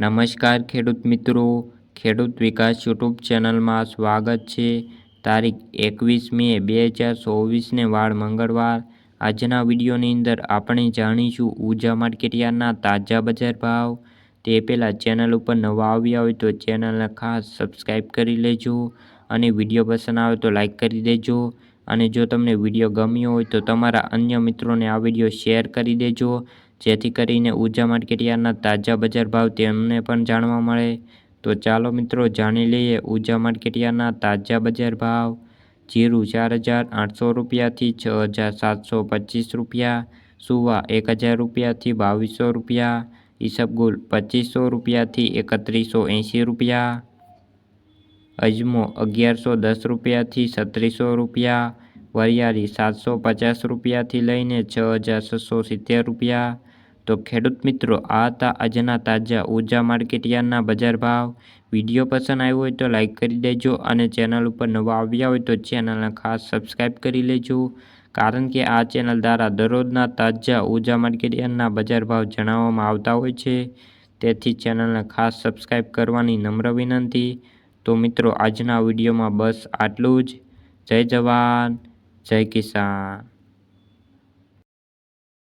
નમસ્કાર ખેડૂત મિત્રો. ખેડૂત વિકાસ યુટ્યુબ ચેનલમાં સ્વાગત છે. તારીખ એકવીસ મે બે હજાર ચોવીસને વાર મંગળવાર. આજના વિડીયોની અંદર આપણે જાણીશું ઊર્જા માર્કેટયાર્ડના તાજા બજાર ભાવ. તે પહેલાં ચેનલ ઉપર નવા આવ્યા હોય તો ચેનલને ખાસ સબસ્ક્રાઈબ કરી લેજો અને વીડિયો પસંદ આવે તો લાઈક કરી દેજો. અને જો તમને વીડિયો ગમ્યો હોય તો તમારા અન્ય મિત્રોને આ વીડિયો શેર કરી દેજો. જેથી કરીને ઊર્જા માર્કેટિયાના તાજા બજાર ભાવ તેમને પણ જાણવા મળે. તો ચાલો મિત્રો, જાણી લઈએ ઊર્જા માર્કેટયાર્ડના તાજા બજાર ભાવ. જીરું ચાર હજાર આઠસો રૂપિયાથી છ હજાર સાતસો પચીસ રૂપિયા. સુવા એક હજાર રૂપિયાથી બાવીસો રૂપિયા. ઈસબગુલ પચીસો રૂપિયાથી એકત્રીસો એંશી રૂપિયા. અજમો અગિયારસો દસ રૂપિયાથી સત્રીસો રૂપિયા. વરિયાળી સાતસો પચાસ રૂપિયાથી લઈને છ હજાર છસો સિત્તેર રૂપિયા. તો ખેડૂત મિત્રો, આ હતા આજના તાજા ઊર્જા માર્કેટયાર્ડના બજાર ભાવ. વીડિયો પસંદ આવ્યો હોય તો લાઈક કરી દેજો અને ચેનલ ઉપર નવા આવ્યા હોય તો ચેનલને ખાસ સબસ્ક્રાઈબ કરી લેજો. કારણ કે આ ચેનલ દ્વારા દરરોજના તાજા ઊર્જા માર્કેટયાર્ડના બજાર ભાવ જણાવવામાં આવતા હોય છે. તેથી ચેનલને ખાસ સબસ્ક્રાઈબ કરવાની નમ્ર વિનંતી. તો મિત્રો, આજના વિડીયોમાં બસ આટલું જ. જય જવાન, જય કિસાન.